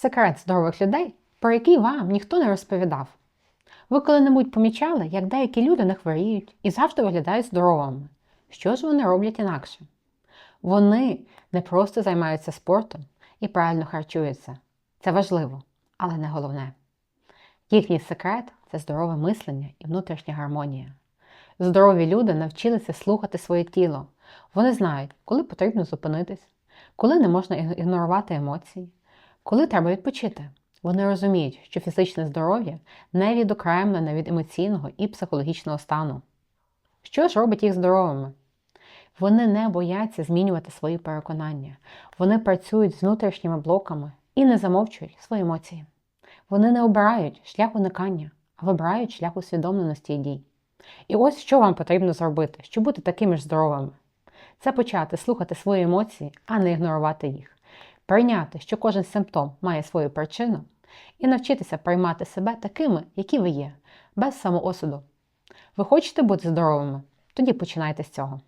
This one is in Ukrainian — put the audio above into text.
Секрет здорових людей, про який вам ніхто не розповідав. Ви коли-небудь помічали, як деякі люди не хворіють і завжди виглядають здоровими. Що ж вони роблять інакше? Вони не просто займаються спортом і правильно харчуються. Це важливо, але не головне. Їхній секрет це здорове мислення і внутрішня гармонія. Здорові люди навчилися слухати своє тіло. Вони знають, коли потрібно зупинитись, коли не можна ігнорувати емоції, коли треба відпочити. Вони розуміють, що фізичне здоров'я не відокремлене від емоційного і психологічного стану. Що ж робить їх здоровими? Вони не бояться змінювати свої переконання. Вони працюють з внутрішніми блоками і не замовчують свої емоції. Вони не обирають шлях уникання, а вибирають шлях усвідомленості і дій. І ось що вам потрібно зробити, щоб бути такими ж здоровими. Це почати слухати свої емоції, а не ігнорувати їх, прийняти, що кожен симптом має свою причину, і навчитися приймати себе такими, які ви є, без самоосуду. Ви хочете бути здоровими? Тоді починайте з цього.